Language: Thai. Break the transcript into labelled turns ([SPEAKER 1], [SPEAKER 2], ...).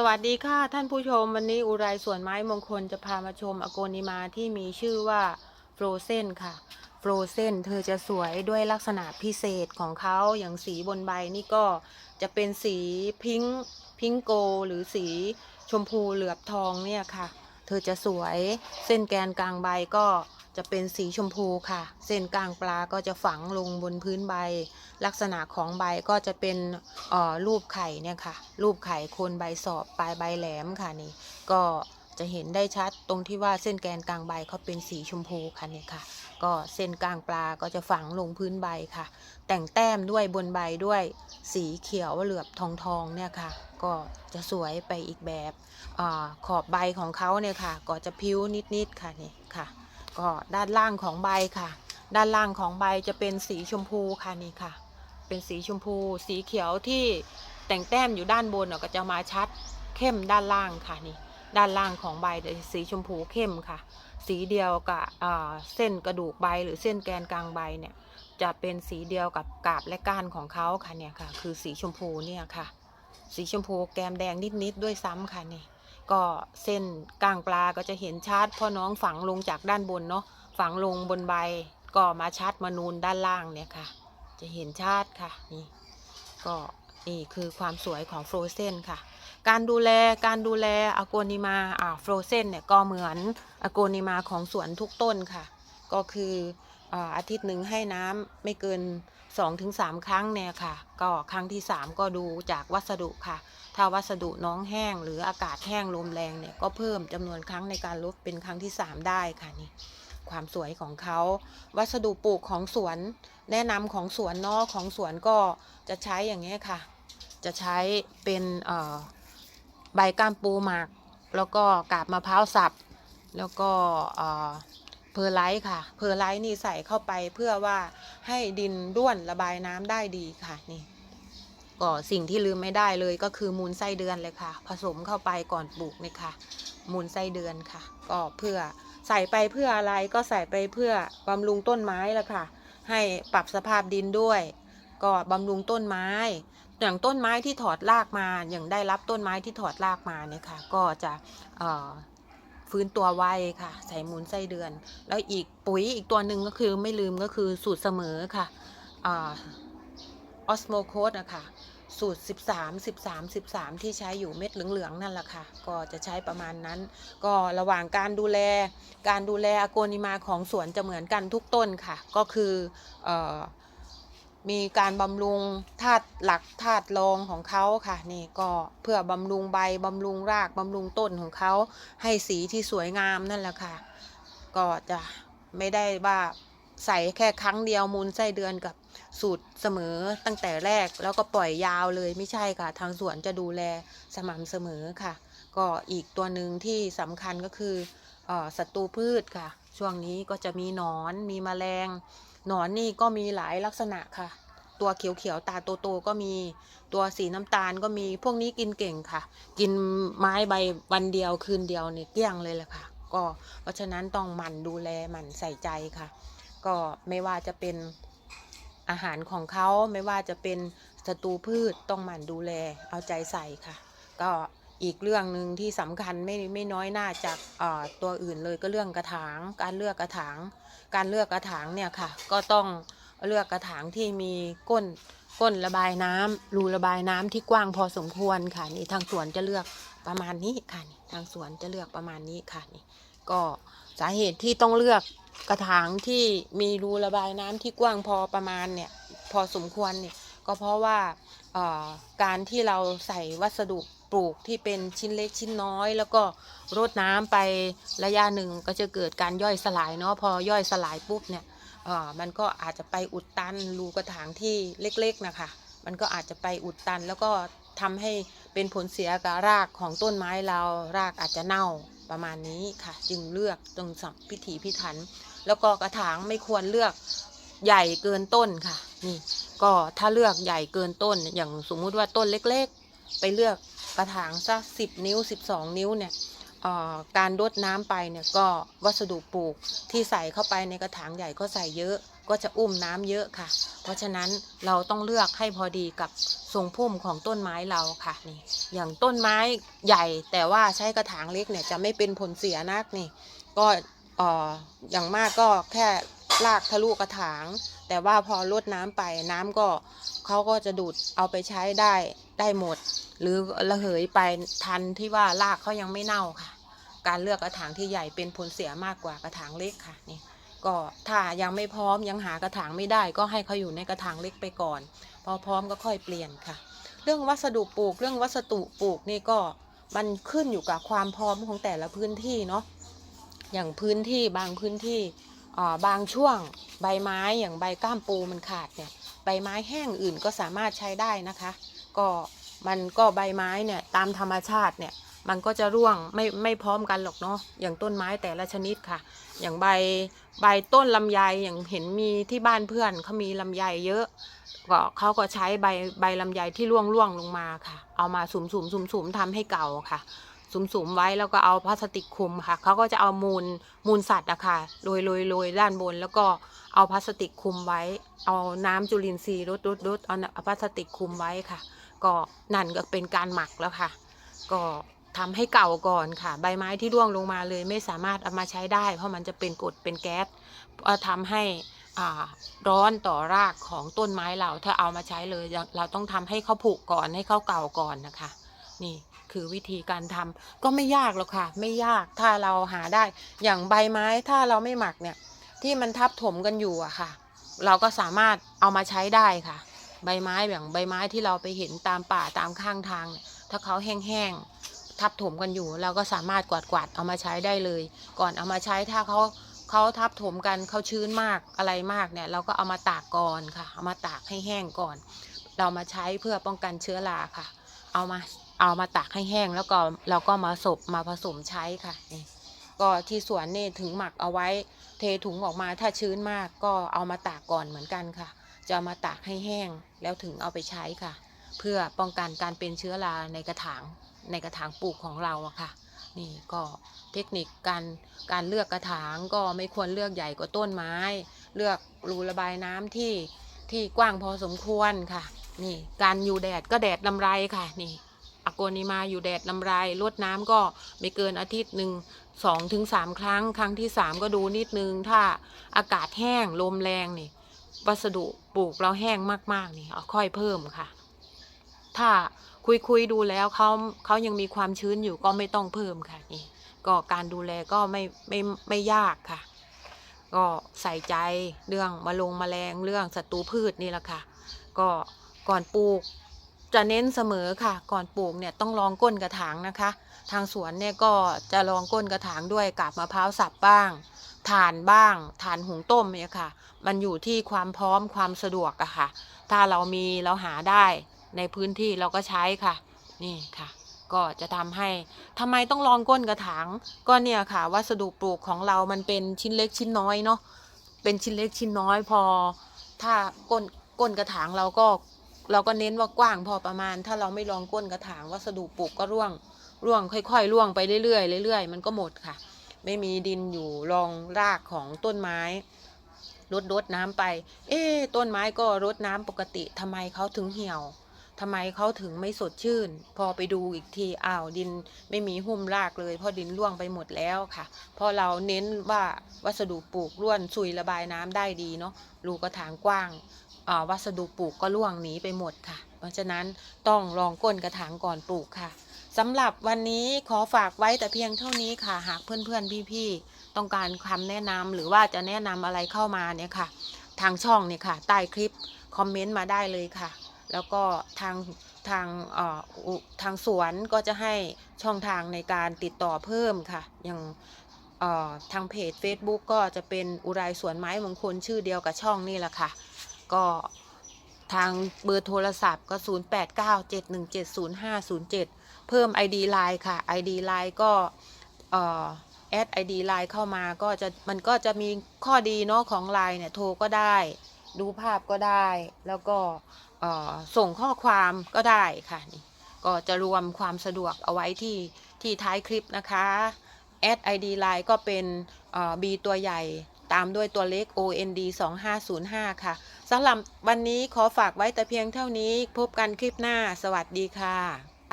[SPEAKER 1] สวัสดีค่ะท่านผู้ชมวันนี้อุไรสวนไม้มงคลจะพามาชมอโกนิมาที่มีชื่อว่าโฟรเซนค่ะโฟรเซนเธอจะสวยด้วยลักษณะพิเศษของเขาอย่างสีบนใบนี่ก็จะเป็นสีพิงค์พิงค์โก หรือสีชมพูเหลือบทองเนี่ยค่ะ เธอจะสวยเส้นแกนกลางใบก็ จะเป็นสีชมพูค่ะ เส้นกลางปลาก็จะฝังลงบนพื้นใบ ลักษณะของใบก็จะเป็นออรูปไข่เนี่ยค่ะ รูปไข่โคนใบสอบปลายใบแหลมค่ะนี่ ก็จะเห็นได้ชัดตรงที่ว่าเส้นแกนกลางใบเขาเป็นสีชมพูค่ะนี่ค่ะ ก็เส้นกลางปลาก็จะฝังลงพื้นใบค่ะ แต่งแต้มด้วยบนใบด้วยสีเขียวเหลือบทองทองเนี่ยค่ะ ก็จะสวยไปอีกแบบอขอบใบของเขาเนี่ยค่ะ ก็จะพิ้วนิดๆค่ะนี่ค่ะ ก็ด้านล่างของใบค่ะ ด้านล่างของใบจะเป็นสีชมพูค่ะนี่ค่ะ เป็นสีชมพู สีเขียวที่แต่งแต้มอยู่ด้านบนเนาะก็จะมาชัดเข้มด้านล่างค่ะนี่ ด้านล่างของใบจะสีชมพูเข้มค่ะ สีเดียวกับเส้นกระดูกใบหรือเส้นแกนกลางใบเนี่ย จะเป็นสีเดียวกับกาบและก้านของเขาค่ะเนี่ยค่ะ คือสีชมพูเนี่ยค่ะ สีชมพูแกมแดงนิดๆด้วยซ้ำค่ะนี่ ก็เส้นกลางปลาก็จะเห็นชัดพราะน้องฝังลงจากด้านบนเนาะฝังลงบนใบก็มาชัดมานูนด้านล่างเนี่ยค่ะ จะเห็นชัดค่ะนี่ก็นี่คือความสวยของโฟรเซนค่ะ การดูแลการดูแลอโกนิมาอ่าโฟรเซนเนี่ยก็เหมือนอโกนิมาของสวนทุกต้นค่ะ ก็คือ อาทิตย์หนึ่งให้น้ำไม่เกิน 2-3 ครั้งเนี่ยค่ะ ก็ครั้งที่ 3 ก็ดูจากวัสดุค่ะ ถ้าวัสดุน้องแห้ง หรืออากาศแห้งลมแรงเนี่ยก็เพิ่มจำนวนครั้งในการลดเป็นครั้งที่ 3 ได้ค่ะนี่ความสวยของเขา วัสดุปลูกของสวน แนะนำของสวนนอกของสวนก็จะใช้อย่างนี้ยค่ะ จะใช้เป็นใบก้ามปูหมัก แล้วก็กาบมะพร้าวสับ แล้วก็ เพอร์ไลท์ค่ะ เพอร์ไลท์นี่ใส่เข้าไปเพื่อว่าให้ดินร่วนระบายน้ำได้ดีค่ะนี่ก็สิ่งที่ลืมไม่ได้เลยก็คือมูลไส้เดือนเลยค่ะ ผสมเข้าไปก่อนปลูกนี่ค่ะ มูลไส้เดือนค่ะ ก็เพื่อใส่ไปเพื่ออะไรก็ใส่ไปเพื่อบำรุงต้นไม้ละค่ะ ให้ปรับสภาพดินด้วย ก็บำรุงต้นไม้ อย่างต้นไม้ที่ถอดรากมาอย่างได้รับต้นไม้ที่ถอดรากมาเนี่ยค่ะ ก็จะเอ่อ ฟื้นตัวไวค่ะ ใส่หมูลไส้เดือน แล้วอีกปุ๋ยอีกตัวหนึ่งก็คือไม่ลืมก็คือสูตรเสมอค่ะออสโมโคสอะค่ะสูตร 13 13 13 ที่ใช้อยู่เม็ดเหลืองๆนั่นแหละค่ะ ก็จะใช้ประมาณนั้น ก็ระหว่างการดูแล การดูแลอโกนิมาของสวนจะเหมือนกันทุกต้นค่ะ ก็คืออ มีการบำรุงธาตุหลักธาตุรองของเขาค่ะนี่ก็เพื่อบำรุงใบบำรุงรากบำรุงต้นของเขาให้สีที่สวยงามนั่นแหละค่ะ ก็จะไม่ได้ว่าใส่แค่ครั้งเดียวมูลไส้เดือนกับสูตรเสมอตั้งแต่แรกแล้วก็ปล่อยยาวเลยไม่ใช่ค่ะ ทางสวนจะดูแลสม่ำเสมอค่ะ ก็อีกตัวหนึ่งที่สำคัญก็คือศัตรูพืชค่ะ ช่วงนี้ก็จะมีหนอนมีแมลง หนอนนี่ก็มีหลายลักษณะค่ะ ตัวเขียวๆตาโตๆก็มีตัวสีน้ำตาลก็มีพวกนี้กินเก่งค่ะ กินไม้ใบวันเดียวคืนเดียวเนี่ยเกลี้ยงเลยแหละค่ะ ก็เพราะฉะนั้นต้องหมั่นดูแลหมั่นใส่ใจค่ะ ก็ไม่ว่าจะเป็นอาหารของเขาไม่ว่าจะเป็นศัตรูพืชต้องหมั่นดูแลเอาใจใส่ค่ะ ก็ อีกเรื่องหนึ่งที่สำคัญไม่ไม่น้อยหน้าจากตัวอื่นเลยก็เรื่องกระถาง การเลือกกระถาง การเลือกกระถางเนี่ยค่ะ ก็ต้องเลือกกระถางที่มีก้นก้นระบายน้ำรูระบายน้ำที่กว้างพอสมควรค่ะนี่ทางสวนจะเลือกประมาณนี้ค่ะนี่ทางสวนจะเลือกประมาณนี้ค่ะนี่ก็สาเหตุที่ต้องเลือกกระถางที่มีรูระบายน้ำที่กว้างพอประมาณเนี่ยพอสมควรเนี่ยก็เพราะว่าการที่เราใส่วัสดุ ปลูกที่เป็นชิ้นเล็กชิ้นน้อย แล้วก็รดน้ำไประยะหนึ่งก็จะเกิดการย่อยสลายเนาะพอย่อยสลายปุ๊บเนี่ยเออมันก็อาจจะไปอุดตันรูกระถางที่เล็กๆนะคะ มันก็อาจจะไปอุดตัน แล้วก็ทำให้เป็นผลเสียกับรากของต้นไม้เรารากอาจจะเน่าประมาณนี้ค่ะ จึงเลือกตรงสับพิถีพิถัน แล้วก็กระถางไม่ควรเลือกใหญ่เกินต้นค่ะ นี่ ก็ถ้าเลือกใหญ่เกินต้นอย่างสมมุติว่าต้นเล็ก ๆ ไปเลือก กระถางสักสิบนิ้วสิบสองนิ้วเนี่ยการรดน้ำไปเนี่ยก็วัสดุปลูกที่ใส่เข้าไปในกระถางใหญ่ก็ใส่เยอะ ก็จะอุ้มน้ำเยอะค่ะ เพราะฉะนั้นเราต้องเลือกให้พอดีกับทรงพุ่มของต้นไม้เราค่ะนี่อย่างต้นไม้ใหญ่แต่ว่าใช้กระถางเล็กเนี่ยจะไม่เป็นผลเสียนักนี่ก็อออย่างมากก็แค่ลากทะลุกระถาง แต่ว่าพอลดน้ำไปน้ำก็เขาก็จะดูดเอาไปใช้ได้ได้หมด หรือระเหยไปทันที่ว่ารากเขายังไม่เน่าค่ะ การเลือกกระถางที่ใหญ่เป็นผลเสียมากกว่ากระถางเล็กค่ะนี่ก็ถ้ายังไม่พร้อมยังหากระถางไม่ได้ ก็ให้เขาอยู่ในกระถางเล็กไปก่อน พอพร้อมก็ค่อยเปลี่ยนค่ะ เรื่องวัสดุปลูก เรื่องวัสดุปลูกนี่ก็มันขึ้นอยู่กับความพร้อมของแต่ละพื้นที่เนาะอย่างพื้นที่บางพื้นที่ บางช่วงใบไม้อย่างใบก้ามปูมันขาดเนี่ยใบไม้แห้งอื่นก็สามารถใช้ได้นะคะ ก็มันก็ใบไม้เนี่ยตามธรรมชาติเนี่ยมันก็จะร่วงไม่ไม่พร้อมกันหรอกเนาะอย่างต้นไม้แต่ละชนิดค่ะ อย่างใบใบต้นลำไยอย่างเห็นมีที่บ้านเพื่อนเขามีลำไยเยอะก็เขาก็ใช้ใบใบลำไยที่ร่วงร่วงลงมาค่ะ เอามาสุมสุมสุมสุมทำให้เก่าค่ะ สุมสุมไว้แล้วก็เอาพลาสติกคลุมค่ะเขาก็จะเอามูลมูลสัตว์อะค่ะโรยโรยโรยด้านบน แล้วก็เอาพลาสติกคลุมไว้ เอาน้ำจุลินทรีย์รดรดรดเอาพลาสติกคลุมไว้ค่ะ ก็นั่นก็เป็นการหมักแล้วค่ะ ก็ทำให้เก่าก่อนค่ะ ใบไม้ที่ร่วงลงมาเลยไม่สามารถเอามาใช้ได้ เพราะมันจะเป็นกรดเป็นแก๊สเอ่อทำให้อ่าร้อนต่อรากของต้นไม้เราถ้าเอามาใช้เลย เราเราต้องทำให้เขาผุก่อนให้เขาเก่าก่อนนะคะ นี่ คือวิธีการทำก็ไม่ยากหรอกค่ะ ไม่ยากถ้าเราหาได้ อย่างใบไม้ถ้าเราไม่หมักเนี่ย ที่มันทับถมกันอยู่อะค่ะ เราก็สามารถเอามาใช้ได้ค่ะ ใบไม้อย่างใบไม้ที่เราไปเห็นตามป่าตามข้างทางเนี่ยถ้าเขาแห้งๆทับถมกันอยู่ เราก็สามารถกวาดกวาดๆเอามาใช้ได้เลย ก่อนเอามาใช้ถ้าเขาเขาทับถมกันเขาชื้นมากอะไรมากเนี่ย เราก็เอามาตากก่อนค่ะ เอามาตากให้แห้งก่อน เรามาใช้เพื่อป้องกันเชื้อราค่ะ เอามา เอามาตากให้แห้งแล้วก็เราก็มาสบมาผสมใช้ค่ะนี่ก็ที่สวนนี่ถึงหมักเอาไว้ เทถุงออกมาถ้าชื้นมากก็เอามาตากก่อนเหมือนกันค่ะ จะามาตากให้แห้งแล้วถึงเอาไปใช้ค่ะ เพื่อป้องกันการเป็นเชื้อราในกระถางในกระถางปลูกของเราอะค่ะ นี่ก็เทคนิคการการเลือกกระถางก็ไม่ควรเลือกใหญ่กว่าต้นไม้ เลือกรูระบายน้ำที่ที่กว้างพอสมควรค่ะ นี่การอยู่แดดก็แดดลำไรค่ะนี่ อโกนิมาอยู่แดดลำไรรดน้ำก็ไม่เกินอาทิตย์หนึ่งสองถึงสามครั้ง ครั้งที่สามก็ดูนิดนึง ถ้าอากาศแห้งลมแรงนี่วัสดุปลูกเราแห้งมากๆนี่เอาค่อยเพิ่มค่ะ ถ้าคุยคุยดูแล้วเขาเขายังมีความชื้นอยู่ก็ไม่ต้องเพิ่มค่ะนี่ก็การดูแลก็ไม่ไม่ไม่ยากค่ะ ก็ใส่ใจเรื่องมะลงมแมลงเรื่องศัตรูพืชนี่แหละค่ะ ก็ก่อนปลูก จะเน้นเสมอค่ะ ก่อนปลูกเนี่ยต้องลองก้นกระถางนะคะ ทางสวนเนี่ยก็จะลองก้นกระถางด้วยกาบมะพร้าวสับบ้างถ่านบ้างถ่านหุงต้มเนี่ยค่ะ มันอยู่ที่ความพร้อมความสะดวกอะค่ะ ถ้าเรามีเราหาได้ในพื้นที่เราก็ใช้ค่ะ นี่ค่ะ ก็จะทำให้ทำไมต้องลองก้นกระถางก็เนี่ยค่ะ วัสดุปลูกของเรามันเป็นชิ้นเล็กชิ้นน้อยเนาะเป็นชิ้นเล็กชิ้นน้อยพอ ถ้าก้นก้นกระถางเราก็ เราก็เน้นว่ากว้างพอประมาณ ถ้าเราไม่ลองก้นกระถางวัสดุปลูกก็ร่วงร่วงค่อยๆ ร่วงไปเรื่อยๆเรื่อยๆ มันก็หมดค่ะ ไม่มีดินอยู่รองรากของต้นไม้รดรดน้ำไป เอ๊ต้นไม้ก็รดน้ำปกติทำไมเขาถึงเหี่ยวทำไมเขาถึงไม่สดชื่น พอไปดูอีกทีอ้าวดินไม่มีหุ้มรากเลยเพราะดินร่วงไปหมดแล้วค่ะเพราะเราเน้นว่าวัสดุปลูกร่วนซุยระบายน้ำได้ดีเนาะรูกระถางกว้าง วัสดุปลูกก็ร่วงหนีไปหมดค่ะ เพราะฉะนั้นต้องลองก้นกระถางก่อนปลูกค่ะสำหรับวันนี้ขอฝากไว้แต่เพียงเท่านี้ค่ะ หากเพื่อนๆพี่ๆต้องการคำแนะนำหรือว่าจะแนะนำอะไรเข้ามาเนี่ยค่ะ ทางช่องเนี่ยค่ะ ใต้คลิปคอมเมนต์มาได้เลยค่ะ แล้วก็ทางทางเอ่อทางสวนก็จะให้ช่องทางในการติดต่อเพิ่มค่ะ อย่างเอ่อทางเพจ Facebook ก็จะเป็นอุไรสวนไม้มงคลชื่อเดียวกับช่องนี่แหละค่ะ ก็ทางเบอร์โทรศัพท์ก็ 0897170507 เพิ่ม ID Line ค่ะ ID Line ก็เอ่อแอด ID Line เข้ามาก็จะมันก็จะมีข้อดีเนาะของ Line เนี่ยโทรก็ได้ ดูภาพก็ได้ แล้วก็ส่งข้อความก็ได้ค่ะนี่ก็จะรวมความสะดวกเอาไว้ที่ที่ท้ายคลิปนะคะแอด ID Line ก็เป็น B ตัวใหญ่ตามด้วยตัวเล็ก OND 2505ค่ะ สำหรับวันนี้ขอฝากไว้แต่เพียงเท่านี้ พบกันคลิปหน้า สวัสดีค่ะ